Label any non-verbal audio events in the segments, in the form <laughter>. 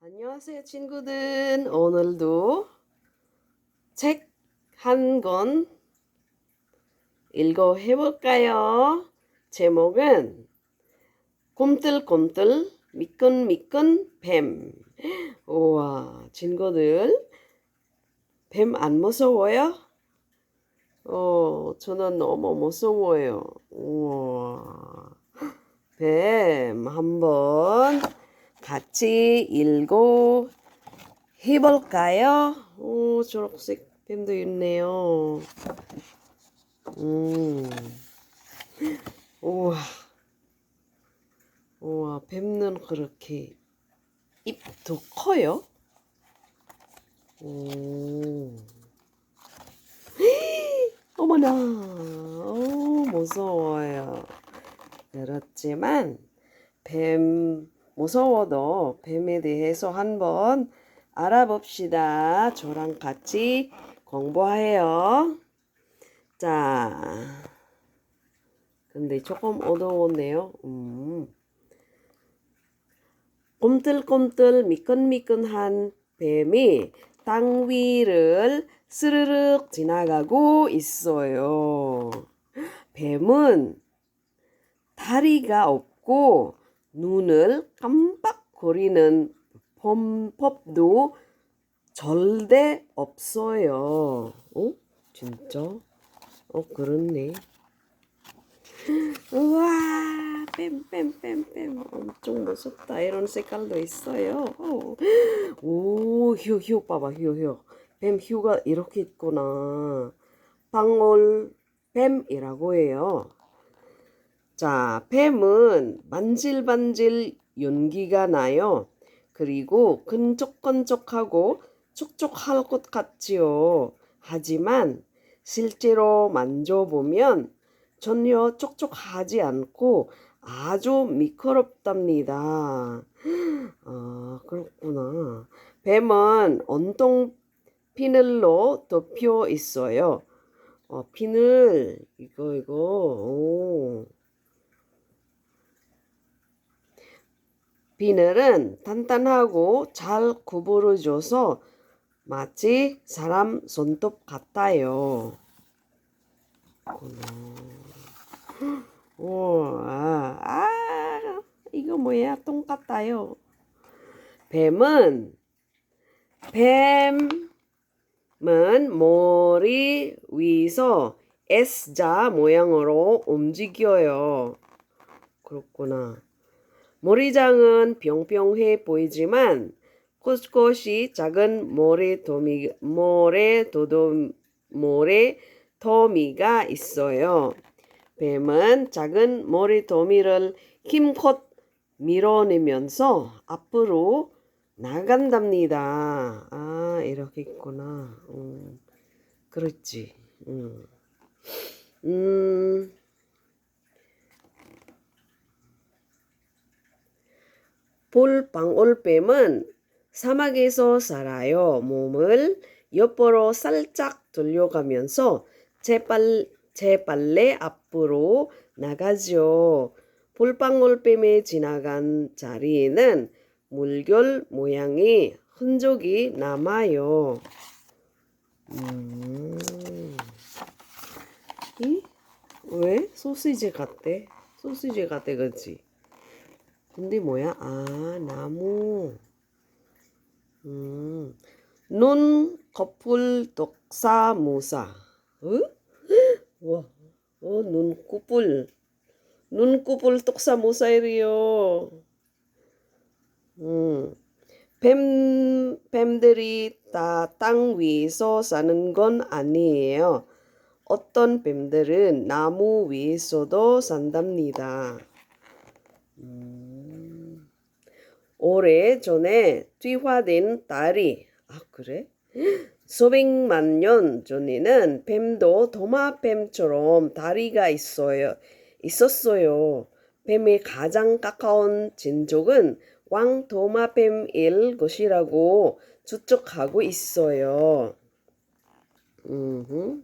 안녕하세요, 친구들. 오늘도 책 한 권 읽어 해볼까요? 제목은 곰틀곰틀 미끈미끈 뱀. 우와, 친구들. 뱀 안 무서워요? 어, 저는 너무 무서워요. 우와. 뱀 한번 같이 읽고 해볼까요? 오, 초록색 뱀도 있네요. 음. 우와. 우와, 뱀은 그렇게 입도 커요? 오. <gasps> 어머나, 오, 무서워요. 그렇지만, 뱀, 무서워도 뱀에 대해서 한번 알아봅시다. 저랑 같이 공부해요. 자, 근데 조금 어두웠네요. 음. 꼼틀꼼틀 미끈미끈한 뱀이 땅 위를 스르륵 지나가고 있어요. 뱀은 다리가 없고 눈을 깜빡거리는 범법도 절대 없어요. 어? 진짜? 어, 그렇네. 우와, 뱀뱀뱀뱀 엄청 무섭다. 이런 색깔도 있어요. 어. 오, 휴, 휴, 봐봐, 휴, 휴. 뱀 휴가 이렇게 있구나. 방울 뱀이라고 해요. 자, 뱀은 만질만질 연기가 나요. 그리고 끈적끈적하고 촉촉할 것 같지요. 하지만 실제로 만져보면 전혀 촉촉하지 않고 아주 미끄럽답니다. 아, 그렇구나. 뱀은 온통 비늘로 덮여 있어요. 어, 비늘, 이거, 이거, 오. 비늘은 단단하고 잘 구부러져서 마치 사람 손톱 같아요. 우와, 아, 이거 뭐야? 똥 같아요. 뱀은, 뱀은 머리 위서 S자 모양으로 움직여요. 그렇구나. 머리장은 병평해 보이지만 꼿꼿이 작은 모래도미 모래도도 모래도미가 있어요. 뱀은 작은 모래도미를 힘껏 밀어내면서 앞으로 나간답니다. 아 이렇게 있구나. 음, 그렇지. 음. 음. 볼방울뱀은 사막에서 살아요. 몸을 옆으로 살짝 돌려가면서 재빨, 재빨래 앞으로 나가죠. 볼방울뱀이 지나간 자리에는 물결 모양의 흔적이 남아요. 음. 이? 왜? 소시지 같대? 소시지 같대, 그치? 근데 뭐야? 아, 나무. 음. 눈, 거풀, 독사, 모사. 어? <gasps> 와, 어, 눈꺼풀. 눈꺼풀, 독사, 모사이래요. 음. 뱀, 뱀들이 다 땅 위에서 사는 건 아니에요. 어떤 뱀들은 나무 위에서도 산답니다. 음. 오래 전에 퇴화된 달이 아 그래? 수백만 년 전에는 뱀도 도마뱀처럼 다리가 있어요. 있었어요. 뱀의 가장 가까운 친족은 왕 도마뱀일 것이라고 추측하고 있어요. 음흠.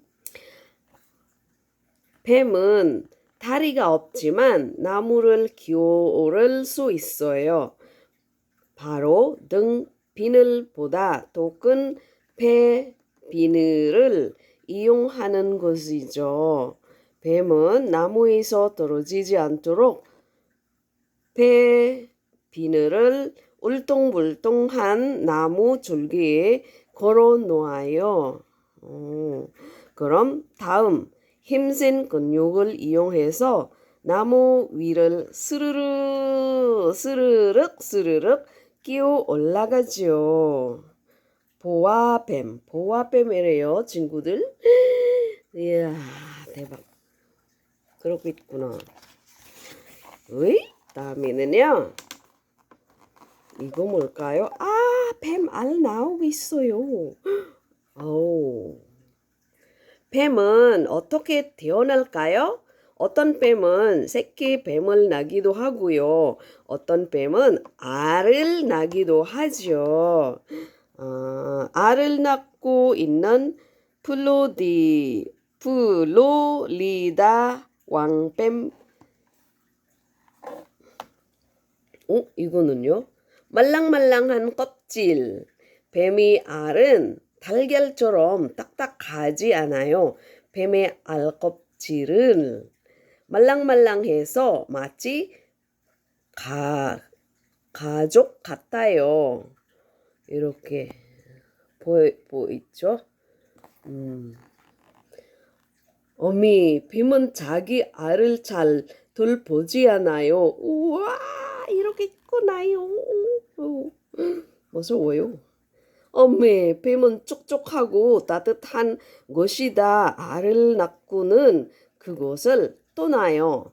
뱀은 다리가 없지만 나무를 기어오를 수 있어요. 바로 등 비늘보다 더 큰 배 비늘을 이용하는 것이죠. 뱀은 나무에서 떨어지지 않도록 배 비늘을 울퉁불퉁한 나무 줄기에 걸어 놓아요. 어, 그럼 다음 힘센 근육을 이용해서 나무 위를 스르르 스르륵 스르륵 끼어 올라가지요. 보아뱀, 보아뱀이래요, 친구들. <gasps> 이야, 대박. 그러고 있구나. 으이, 다음에는요. 이거 뭘까요? 아, 뱀 알 나오고 있어요. <gasps> 오. 뱀은 어떻게 태어날까요? 어떤 뱀은 새끼 뱀을 낳기도 하고요. 어떤 뱀은 알을 낳기도 하죠. 어, 알을 낳고 있는 플로디, 플로리다 왕뱀. 어, 이거는요? 말랑말랑한 껍질. 뱀이 알은 달걀처럼 딱딱하지 않아요. 뱀의 알 껍질은 말랑말랑해서 마치 가, 가족 같아요. 이렇게 보여, 보이죠? 음. 어미, 뱀은 자기 알을 잘 돌보지 않아요. 우와, 이렇게 있구나요. 무서워요. 어메, 뱀은 촉촉하고 따뜻한 것이다. 알을 낳고는 그곳을 떠나요.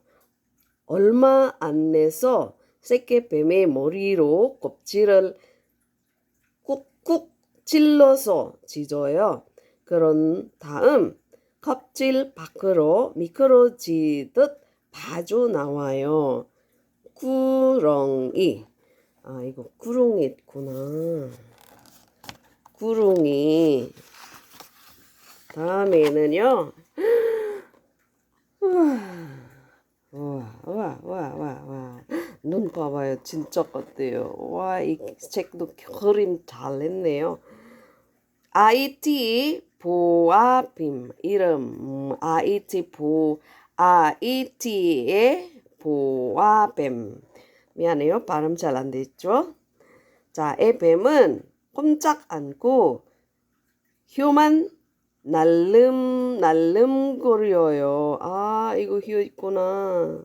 얼마 안 내서 새끼 뱀의 머리로 껍질을 꾹꾹 찔러서 찢어요. 그런 다음 껍질 밖으로 미끄러지듯 빠져나와요. 구렁이. 아, 이거 구렁이 있구나. 구렁이. 다음에는요. 와, 와, 와, 와, 와. 눈 봐봐요. 진짜 같아요. 와, 이 책도 그림 잘 냈네요. IT 보아빔 이름 음, IT 보 IT의 보아뱀 미안해요 발음 잘 안 됐죠 자, 이 뱀은 꼼짝 않고 혀만 날름 날름 거려요 아 이거 혀 있구나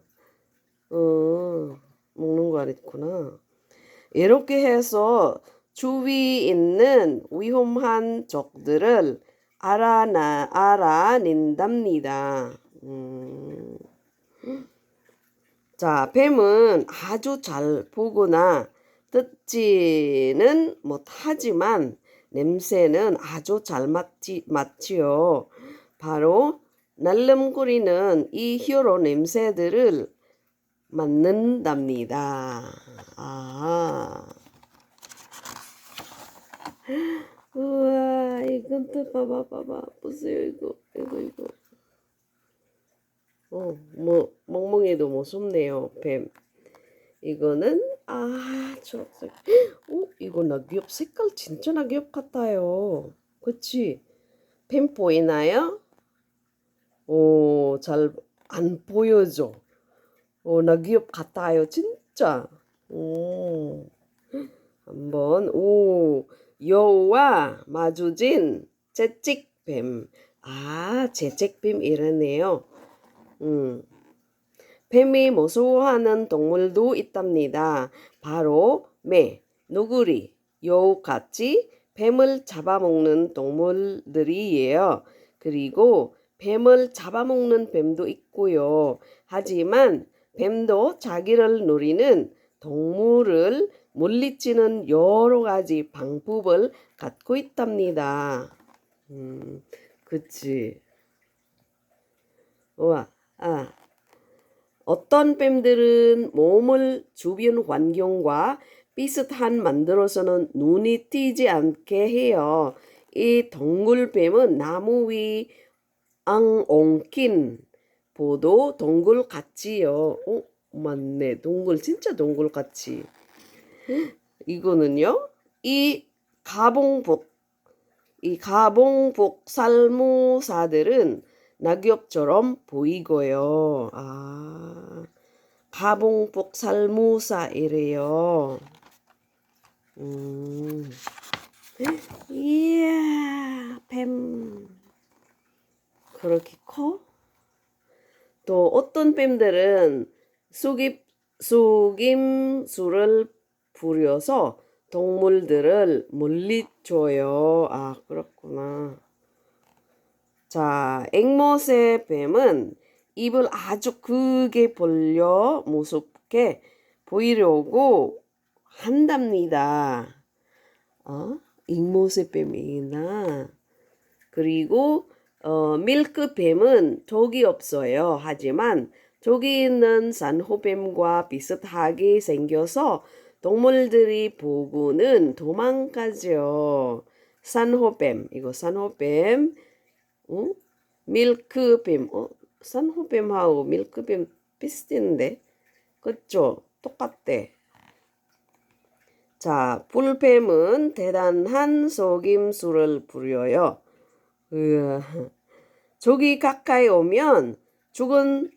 어 먹는 거 아니구나 이렇게 해서 주위에 있는 위험한 적들을 알아나, 알아낸답니다. 음. 자, 뱀은 아주 잘 보거나 듣지는 못하지만 냄새는 아주 잘 맡지, 맡지요. 바로 날름거리는 이 혀로 냄새들을 맡는답니다. 아. 우와, 이건 또 봐봐, 봐봐. 보세요, 이거, 이거, 이거. 어, 뭐, 멍멍이도 무섭네요, 뱀. 이거는, 아, 초록색. 어, 이거 낙엽 색깔 진짜 낙엽 같아요. 그치? 뱀 보이나요? 오, 잘 안 보여져. 오, 낙엽 같아요, 진짜. 오, 한번, 오. 여우와 마주진 채찍뱀. 아, 채찍뱀 이러네요. 음. 뱀이 무서워하는 동물도 있답니다. 바로 매, 누구리, 여우같이 뱀을 잡아먹는 동물들이에요. 그리고 뱀을 잡아먹는 뱀도 있고요. 하지만 뱀도 자기를 노리는 동물을 물리치는 여러 가지 방법을 갖고 있답니다. 음, 그치. 와, 아. 어떤 뱀들은 몸을 주변 환경과 비슷한 만들어서는 눈이 띄지 않게 해요. 이 동굴뱀은 나무 위 앙옹킨 보도 동굴 같지요. 어, 맞네. 동굴 진짜 동굴 같지. 이거는요. 이 가봉복 이 가봉복 살모사들은 낙엽처럼 보이고요. 아, 가봉복 살모사이래요. 음. 이야, 뱀. 그렇게 커? 또 어떤 뱀들은 속임, 속임수를 부려서 동물들을 물리쳐요. 아, 그렇구나. 자, 앵무새 뱀은 입을 아주 크게 벌려 무섭게 보이려고 한답니다. 어? 앵무새 뱀이나 그리고 어, 밀크뱀은 독이 없어요. 하지만 독이 있는 산호뱀과 비슷하게 생겨서 동물들이 보고는 도망가죠. 산호뱀, 이거 산호뱀, 어? 밀크뱀, 어? 산호뱀하고 밀크뱀 비슷한데, 그쵸? 똑같대. 자, 불뱀은 대단한 속임수를 부려요. 으아. 저기 가까이 오면 죽은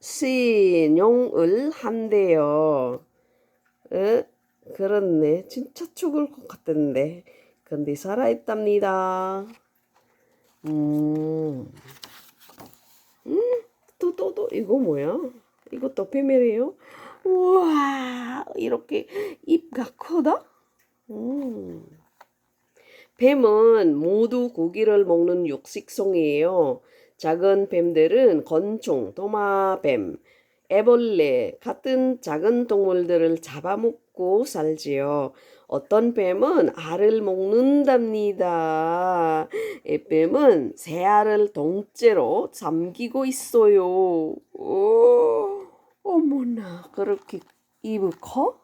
신용을 한대요. 어? 그렇네. 진짜 죽을 것 같은데. 근데 살아있답니다. 음. 음, 또, 또, 또, 이거 뭐야? 이것도 뱀이래요? 우와, 이렇게 입가 커다? 음. 뱀은 모두 고기를 먹는 육식성이에요. 작은 뱀들은 건총, 도마뱀, 애벌레 같은 작은 동물들을 잡아먹고 살지요. 어떤 뱀은 알을 먹는답니다. 이 뱀은 새 알을 동째로 잠기고 있어요. 오, 어머나, 그렇게 입이 커?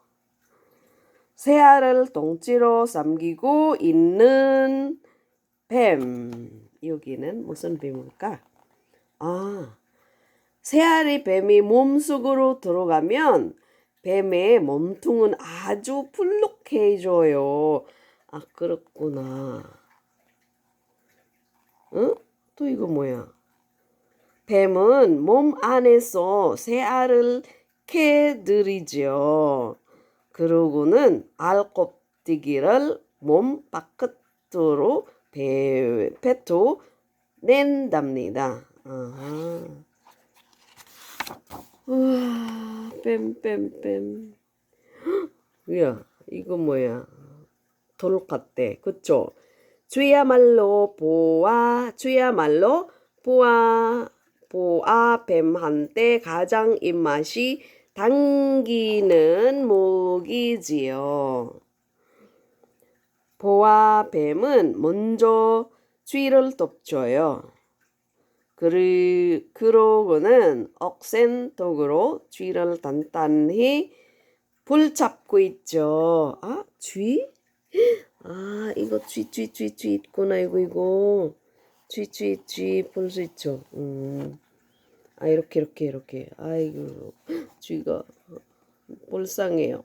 새 알을 동째로 삼기고 있는 뱀. 여기는 무슨 뱀일까? 아, 새알이 뱀이 몸속으로 들어가면 뱀의 몸통은 아주 불룩해져요. 아, 그렇구나. 응? 또 이거 뭐야? 뱀은 몸 안에서 새 알을 캐들이죠. 그러고는 알 껍데기를 몸 바깥으로 배, 뱉어 낸답니다. 아하. 뱀, 뱀. 야, 이거 뭐야? 돌 같대. 그쵸? 주야말로 보아, 주야말로 보아, 보아 뱀한테 가장 입맛이 당기는 목이지요. 보아 뱀은 먼저 쥐를 덮쳐요. 그리, 그러고는 억센 독으로 쥐를 단단히 붙잡고 있죠. 아, 쥐? <gasps> 아, 이거 쥐, 쥐, 쥐, 쥐 있구나, 이거, 이거. 쥐, 쥐, 쥐, 볼 수 있죠. 음. 아, 이렇게, 이렇게, 이렇게. 아이고, 쥐가 불쌍해요.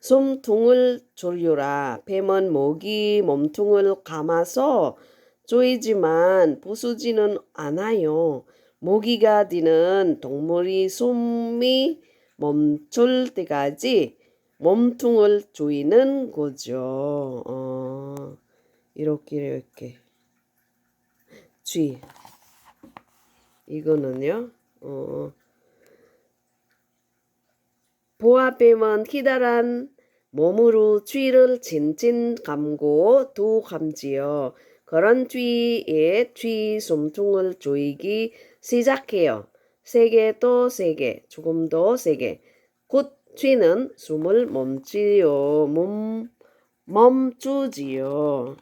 솜통을 졸려라. 뱀은 목이 몸통을 감아서 조이지만 부수지는 않아요. 모기가 드는 동물이 숨이 멈출 때까지 몸통을 조이는 거죠. 어, 이렇게 이렇게 쥐 이거는요. 어, 보아뱀은 기다란 몸으로 쥐를 진진 감고 두 감지요. 그런 쥐에 쥐 숨통을 조이기 시작해요. 세게 또 세게, 조금 더 세게. 곧 쥐는 숨을 멈지요. 멈, 멈추지요.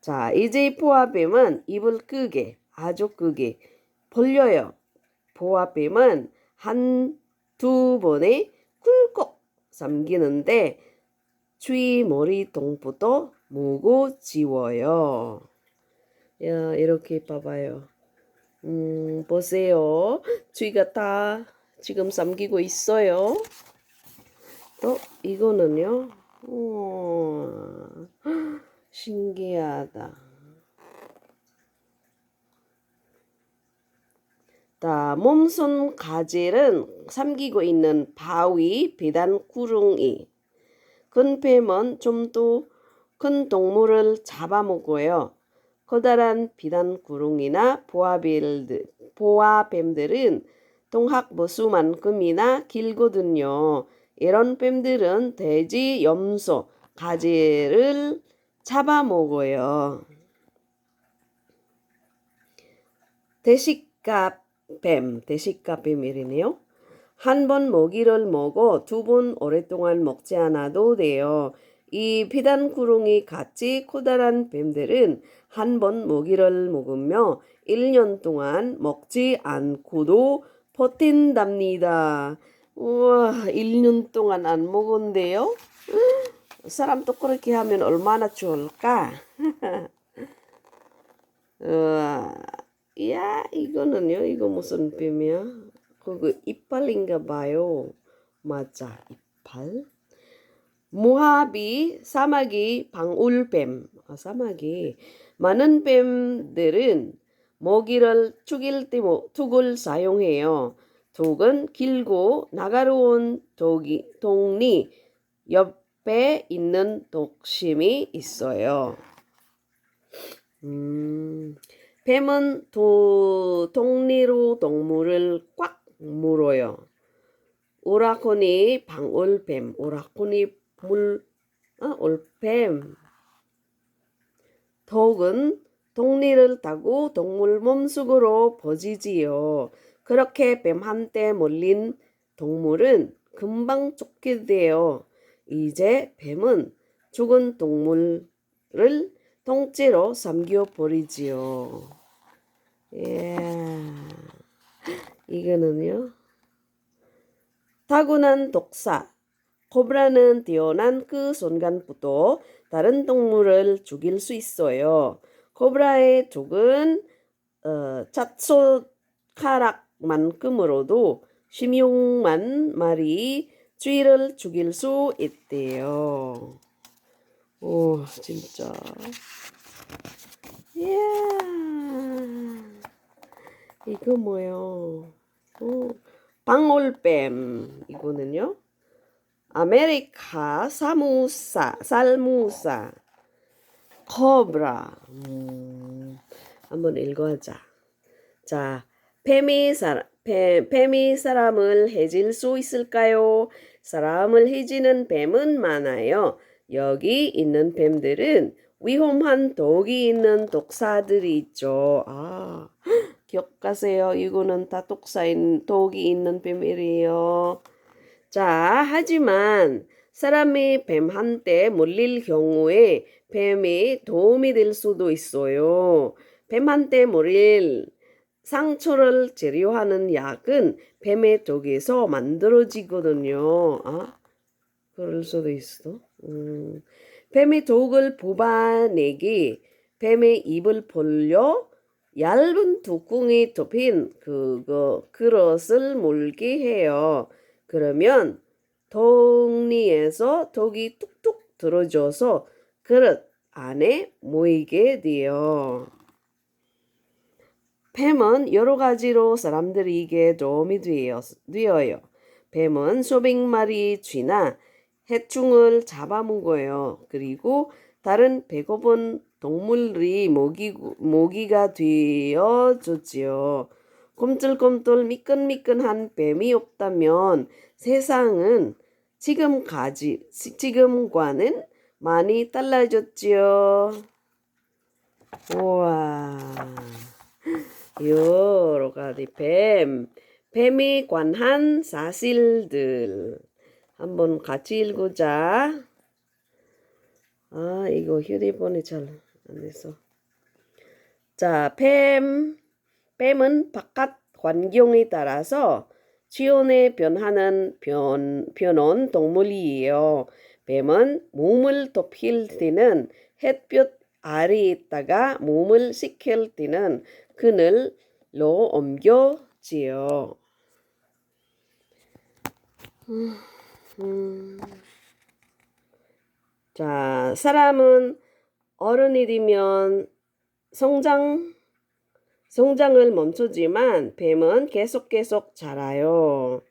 자, 이제 보아뱀은 입을 크게, 아주 크게 벌려요. 보아뱀은 한 두 번에 꿀꺽 삼기는데 쥐 머리 동부도 무고지워요. 야, 이렇게 봐봐요. 음, 보세요. 쥐가 다 지금 삼기고 있어요. 또 이거는요. 우와, 신기하다. 자, 몸손 가젤은 삼키고 있는 바위, 비단, 구릉이. 큰 뱀은 좀 더 큰 동물을 잡아먹어요. 커다란 비단 구릉이나 보아뱀들, 보아뱀들은 동학보수만큼이나 길거든요. 이런 뱀들은 돼지, 염소, 가지를 잡아먹어요. 대식가 뱀, 대식가 뱀이래네요. 한 번 먹이를 먹어 두 번 오랫동안 먹지 않아도 돼요. 이 피단구렁이 같이 커다란 뱀들은 한 번 먹이를 먹으며 1년 동안 먹지 않고도 버틴답니다. 우와, 1년 동안 안 먹은데요? 사람도 그렇게 하면 얼마나 좋을까? <laughs> 우와, 야, 이거는요, 이거 무슨 뱀이야? 그거 이빨인가 봐요. 맞아, 이빨. 모하비, 사마귀, 방울뱀. 아, 사마귀. 많은 뱀들은 먹이를 죽일 때 뭐, 툭을 사용해요. 독은 길고 나가로운 독이, 독리 옆에 있는 독심이 있어요. 음, 뱀은 도, 독리로 동물을 꽉 물어요. 오라코니 방울뱀, 오라코니 물, 어, 올뱀. 독은 독리를 타고 동물 몸속으로 퍼지지요. 그렇게 뱀한테 몰린 동물은 금방 쫓게 돼요. 이제 뱀은 죽은 동물을 통째로 삼켜버리지요. 예. 이거는요. 타고난 독사. 코브라는 태어난 그 순간부터 다른 동물을 죽일 수 있어요. 코브라의 족은 어, 찻손가락만큼으로도 16만 마리 쥐를 죽일 수 있대요. 오, 진짜. 이야. 이거 뭐요? 오, 방울뱀. 이거는요? 아메리카 사무사, 코브라. 음, 한번 읽어자. 자, 뱀이, 사, 뱀, 뱀이 사람을 해질 수 있을까요? 사람을 해지는 뱀은 많아요. 여기 있는 뱀들은 위험한 독이 있는 독사들이 있죠. 아, <gasps> 기억하세요. 이거는 다 독사인 독이 있는 뱀이래요. 자, 하지만 사람이 뱀한테 물릴 경우에 뱀이 도움이 될 수도 있어요. 뱀한테 물릴 상처를 치료하는 약은 뱀의 독에서 만들어지거든요. 아, 그럴 수도 있어. 음. 뱀의 독을 뽑아내기, 뱀의 입을 벌려 얇은 뚜껑이 덮인 그거 그릇을 물게 해요. 그러면 독리에서 독이 뚝뚝 들어져서 그릇 안에 모이게 돼요. 뱀은 여러 가지로 사람들에게 도움이 되어, 되어요. 뱀은 수백 마리 쥐나 해충을 잡아먹어요. 그리고 다른 배고픈 동물이 모기, 모기가 되어줬지요. 꿈틀꿈틀 미끈미끈한 뱀이 없다면 세상은 지금까지, 지금과는 많이 달라졌지요. 우와. 여러 가지 뱀, 뱀이 관한 사실들. 한번 같이 읽자. 아, 이거 휴대폰이 잘안 돼서. 자, 뱀. 뱀은 바깥 환경에 따라서 지온에 변하는 변, 변온 동물이에요. 뱀은 몸을 덮일 때는 햇볕 아래에 있다가 몸을 식힐 때는 그늘로 옮겨지요. 음, 음. 자, 사람은 어른이 되면 성장, 성장을 멈추지만 뱀은 계속 계속 자라요.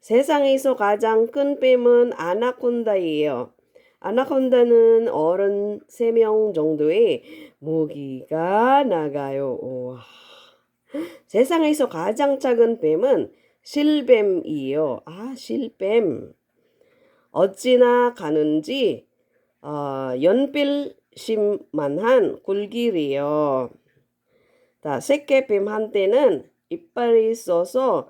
세상에서 가장 큰 뱀은 아나콘다예요. 아나콘다는 어른 3명 정도의 무기가 나가요. 우와. 세상에서 가장 작은 뱀은 실뱀이에요. 아, 실뱀. 어찌나 가는지 어, 연필심만한 굴길이요. 자, 새끼뱀한테는 이빨이 있어서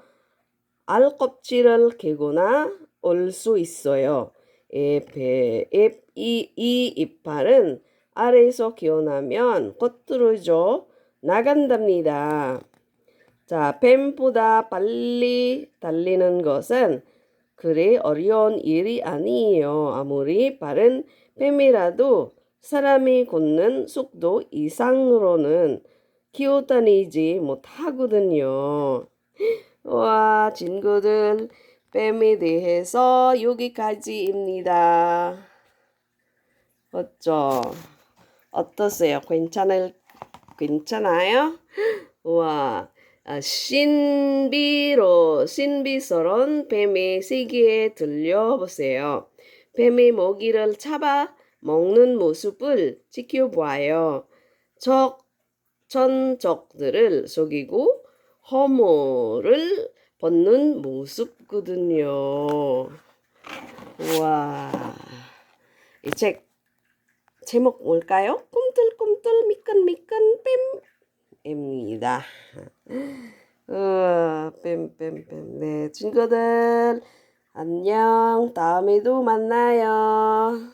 알껍질을 개거나 올 수 있어요. 이, 배, 이, 이, 이 이빨은 아래에서 기어나면 겉으로죠 나간답니다. 자, 뱀보다 빨리 달리는 것은 그리 어려운 일이 아니에요. 아무리 빠른 뱀이라도 사람이 걷는 속도 이상으로는 기어다니지 못하거든요. 와, 친구들, 뱀에 대해서 여기까지입니다. 어쩌? 어떠세요? 괜찮을, 괜찮아요? 와, 아, 신비로, 신비스러운 뱀의 세계에 들려보세요. 뱀의 먹이를 잡아 먹는 모습을 지켜보아요. 적, 천적들을 속이고 허물을 벗는 모습거든요. 우와. 이 책 제목 뭘까요? 꿈틀꿈틀 미끈미끈 뱀입니다. <laughs> 우와, 뱀뱀뱀. 네, 친구들 안녕. 다음에도 만나요.